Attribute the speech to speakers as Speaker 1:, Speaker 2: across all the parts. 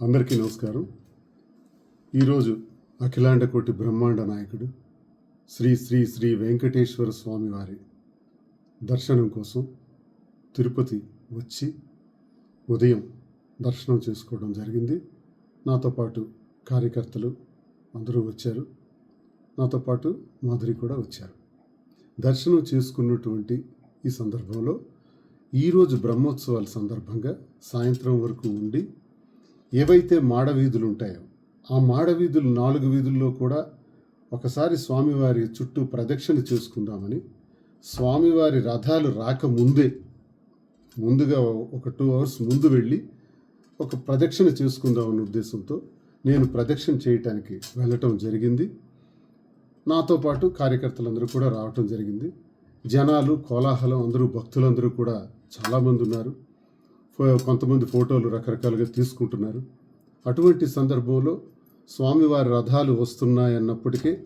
Speaker 1: అందరికీ నమస్కారం. ఈరోజు అఖిలాండ కోటి బ్రహ్మాండ నాయకుడు శ్రీ శ్రీ శ్రీ వెంకటేశ్వర స్వామి వారి దర్శనం కోసం తిరుపతి వచ్చి ఉదయం దర్శనం చేసుకోవడం జరిగింది. నాతో పాటు కార్యకర్తలు అందరూ వచ్చారు. నాతో పాటు మాధురి కూడా వచ్చారు. దర్శనం చేసుకున్నటువంటి ఈ సందర్భంలో ఈరోజు బ్రహ్మోత్సవాల సందర్భంగా సాయంత్రం వరకు ఉండి ఏవైతే మాడవీధులు ఉంటాయో ఆ మాడవీధులు నాలుగు వీధుల్లో కూడా ఒకసారి స్వామివారి చుట్టూ ప్రదక్షిణ చేసుకుందామని స్వామివారి రథాలు రాకముందే ముందుగా ఒక టూ అవర్స్ ముందు వెళ్ళి ఒక ప్రదక్షిణ చేసుకుందామన్న ఉద్దేశంతో నేను ప్రదక్షిణ చేయటానికి వెళ్ళటం జరిగింది. నాతో పాటు కార్యకర్తలందరూ కూడా రావటం జరిగింది. జనాలు కోలాహలం అందరూ భక్తులందరూ కూడా చాలామంది ఉన్నారు కొంతమంది ఫోటోలు రకరకాలుగా తీసుకుంటున్నారు. అటువంటి సందర్భంలో స్వామివారి రథాలు వస్తున్నాయన్నప్పటికీ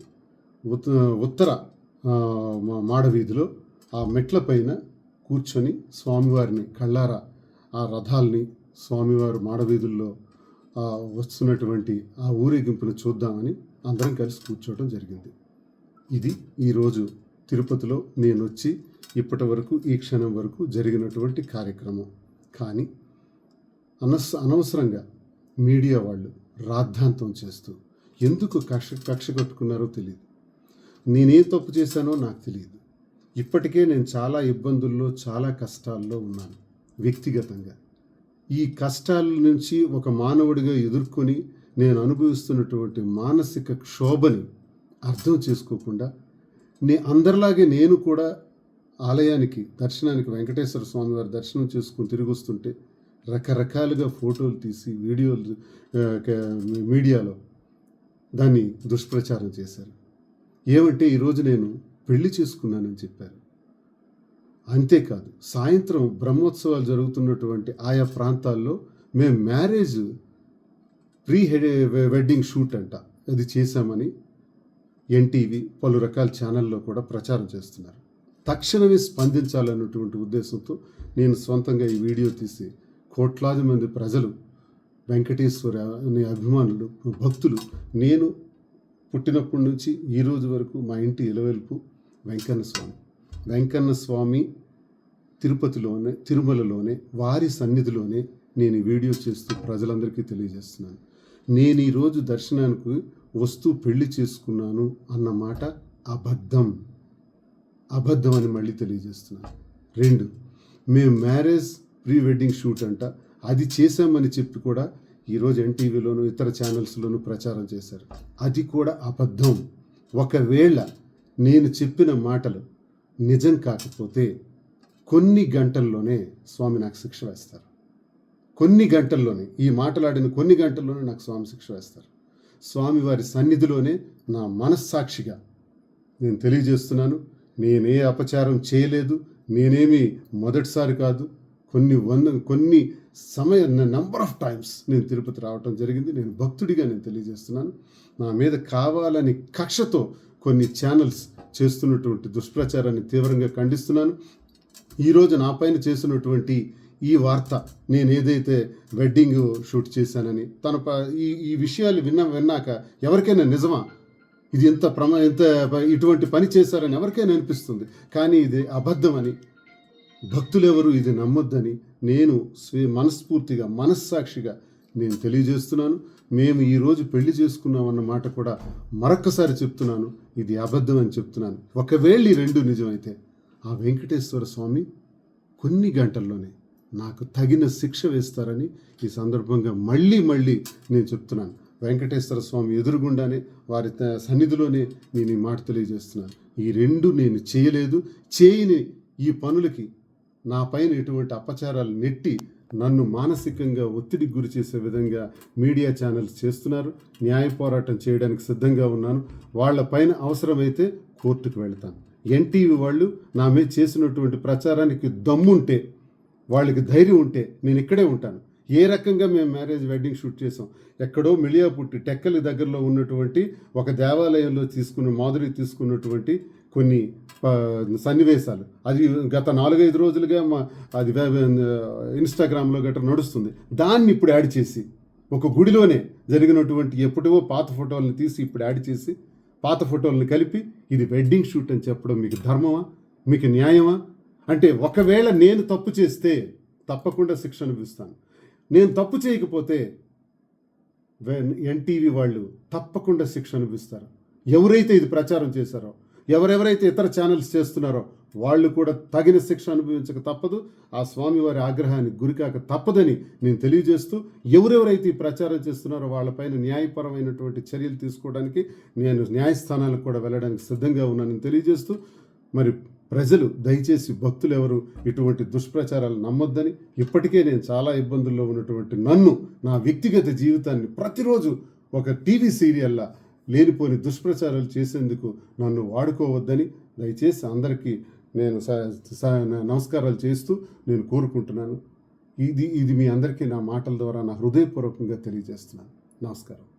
Speaker 1: ఉత్ ఉత్తర మా- మాడవీధిలో ఆ మెట్ల పైన కూర్చొని స్వామివారిని కళ్ళారా ఆ రథాల్ని స్వామివారు మాడవీధుల్లో వస్తున్నటువంటి ఆ ఊరేగింపును చూద్దామని అందరం కలిసి కూర్చోవడం జరిగింది. ఇది ఈరోజు తిరుపతిలో నేను వచ్చి ఇప్పటి వరకు ఈ క్షణం వరకు జరిగినటువంటి కార్యక్రమం. కానీ అనస్ అనవసరంగా మీడియా వాళ్ళు రాద్ధాంతం చేస్తూ ఎందుకు కక్ష కక్ష కట్టుకున్నారో తెలియదు నేనేం తప్పు చేశానో నాకు తెలియదు ఇప్పటికే నేను చాలా ఇబ్బందుల్లో చాలా కష్టాల్లో ఉన్నాను వ్యక్తిగతంగా. ఈ కష్టాల నుంచి ఒక మానవుడిగా ఎదుర్కొని నేను అనుభవిస్తున్నటువంటి మానసిక క్షోభని అర్థం చేసుకోకుండా నే అందరిలాగే నేను కూడా ఆలయానికి దర్శనానికి వెంకటేశ్వర స్వామి వారి దర్శనం చేసుకుని తిరిగి వస్తుంటే రకరకాలుగా ఫోటోలు తీసి వీడియోలు మీడియాలో దాన్ని దుష్ప్రచారం చేశారు. ఏమంటే ఈరోజు నేను పెళ్ళి చేసుకున్నానని చెప్పారు. అంతేకాదు సాయంత్రం బ్రహ్మోత్సవాలు జరుగుతున్నటువంటి ఆయా ప్రాంతాల్లో మేము marriage pre head wedding shoot అంట. అది చేశామని ఎన్టీవీ పలు రకాల ఛానల్లో కూడా ప్రచారం చేస్తున్నారు. తక్షణమే స్పందించాలన్నటువంటి ఉద్దేశంతో నేను సొంతంగా ఈ వీడియో తీసి కోట్లాది మంది ప్రజలు వెంకటేశ్వర అనే అభిమానులు భక్తులు నేను పుట్టినప్పటి నుంచి ఈ రోజు వరకు మా ఇంటి ఇలవెల్పు వెంకన్న స్వామి. వెంకన్న స్వామి తిరుపతిలోనే తిరుమలలోనే వారి సన్నిధిలోనే నేను ఈ వీడియో చేస్తూ ప్రజలందరికీ తెలియజేస్తున్నాను. నేను ఈరోజు దర్శనానికి వస్తూ పెళ్ళి చేసుకున్నాను అన్న మాట అబద్ధం. అబద్ధం అని మళ్ళీ తెలియజేస్తున్నాను రెండు మేము మ్యారేజ్ ప్రీ వెడ్డింగ్ షూట్ అంట. అది చేశామని చెప్పి కూడా ఈరోజు ఎన్టీవీలోను ఇతర ఛానల్స్లోనూ ప్రచారం చేశారు. అది కూడా అబద్ధం. ఒకవేళ నేను చెప్పిన మాటలు నిజం కాకపోతే కొన్ని గంటల్లోనే స్వామి నాకు శిక్ష వేస్తారు. కొన్ని గంటల్లోనే ఈ మాటలాడిన కొన్ని గంటల్లోనే నాకు స్వామి శిక్ష వేస్తారు. స్వామివారి సన్నిధిలోనే నా మనస్సాక్షిగా నేను తెలియజేస్తున్నాను. నేనే అపచారం చేయలేదు నేనేమి మొదటిసారి కాదు కొన్ని వంద కొన్ని సమయ నంబర్ ఆఫ్ టైమ్స్ నేను తిరుపతి రావటం జరిగింది. నేను భక్తుడిగా నేను తెలియజేస్తున్నాను. నా మీద కావాలని కక్షతో కొన్ని ఛానల్స్ చేస్తున్నటువంటి దుష్ప్రచారాన్ని తీవ్రంగా ఖండిస్తున్నాను. ఈరోజు నా పైన చేసినటువంటి ఈ వార్త నేను ఏదైతే వెడ్డింగ్ షూట్ చేశానని తన ప- ఈ ఈ విషయాలు విన్న విన్నాక ఎవరికైనా నిజమా? ఇది ఎంత ప్రమ ఎంత ఇటువంటి పని చేశారని ఎవరికైనా అనిపిస్తుంది. కానీ ఇది అబద్ధమని. భక్తులెవరు ఇది నమ్మొద్దని నేను స్వీ మనస్ఫూర్తిగా మనస్సాక్షిగా నేను తెలియజేస్తున్నాను. మేము ఈరోజు పెళ్ళి చేసుకున్నామన్న మాట కూడా మరొక్కసారి చెప్తున్నాను. ఇది అబద్ధం అని చెప్తున్నాను. ఒకవేళ ఈ రెండు నిజమైతే ఆ వెంకటేశ్వర స్వామి కొన్ని గంటల్లోనే నాకు తగిన శిక్ష వేస్తారని ఈ సందర్భంగా మళ్ళీ మళ్ళీ నేను చెప్తున్నాను. వెంకటేశ్వర స్వామి ఎదురుగుండానే వారి త- సన్నిధిలోనే నేను ఈ మాట తెలియజేస్తున్నాను. ఈ రెండు నేను చేయలేదు. చేయని ఈ పనులకి నా పైన ఎటువంటి అపచారాలు నెట్టి నన్ను మానసికంగా ఒత్తిడికి గురి చేసే విధంగా మీడియా ఛానల్స్ చేస్తున్నారు. న్యాయ పోరాటం చేయడానికి సిద్ధంగా ఉన్నాను. వాళ్ళ పైన అవసరమైతే కోర్టుకు వెళ్తాను. ఎన్టీవీ వాళ్ళు నా మీద చేసినటువంటి ప్రచారానికి దమ్ముంటే వాళ్ళకి ధైర్యం ఉంటే నేను ఇక్కడే ఉంటాను. ఏ రకంగా మేము మ్యారేజ్ వెడ్డింగ్ షూట్ చేసాం? ఎక్కడో మిలియాపుట్టి టెక్కలి దగ్గరలో ఉన్నటువంటి ఒక దేవాలయంలో తీసుకున్న మాధురి తీసుకున్నటువంటి కొన్ని సన్నివేశాలు. అది గత నాలుగైదు రోజులుగా మా అది ఇన్స్టాగ్రామ్లో గట్రా నడుస్తుంది. దాన్ని ఇప్పుడు యాడ్ చేసి ఒక గుడిలోనే జరిగినటువంటి ఎప్పుడో పాత ఫోటోలను తీసి ఇప్పుడు యాడ్ చేసి పాత ఫోటోలను కలిపి ఇది వెడ్డింగ్ షూట్ అని చెప్పడం మీకు ధర్మమా? మీకు న్యాయమా? అంటే ఒకవేళ నేను తప్పు చేస్తే తప్పకుండా శిక్ష అనిపిస్తాను నేను తప్పు చేయకపోతే ఎన్టీవీ వాళ్ళు తప్పకుండా శిక్ష అనిపిస్తారు ఎవరైతే ఇది ప్రచారం చేశారో ఎవరెవరైతే ఇతర ఛానల్స్ చేస్తున్నారో వాళ్ళు కూడా తగిన శిక్ష అనుభవించక తప్పదు. ఆ స్వామివారి ఆగ్రహానికి గురికాక తప్పదని నేను తెలియజేస్తూ ఎవరెవరైతే ఈ ప్రచారం చేస్తున్నారో వాళ్ళపైన న్యాయపరమైనటువంటి చర్యలు తీసుకోవడానికి నేను న్యాయస్థానాలకు కూడా వెళ్ళడానికి సిద్ధంగా ఉన్నానని తెలియజేస్తూ మరి ప్రజలు దయచేసి భక్తులు ఎవరు ఇటువంటి దుష్ప్రచారాలు నమ్మొద్దని ఇప్పటికే నేను చాలా ఇబ్బందుల్లో ఉన్నటువంటి నన్ను నా వ్యక్తిగత జీవితాన్ని ప్రతిరోజు ఒక టీవీ సీరియల్లా లేనిపోని దుష్ప్రచారాలు చేసేందుకు నన్ను వాడుకోవద్దని దయచేసి అందరికీ నేను స- నమస్కారాలు చేస్తూ నేను కోరుకుంటున్నాను. ఇది ఇది మీ అందరికీ నా మాటల ద్వారా నా హృదయపూర్వకంగా తెలియజేస్తున్నాను. నమస్కారం.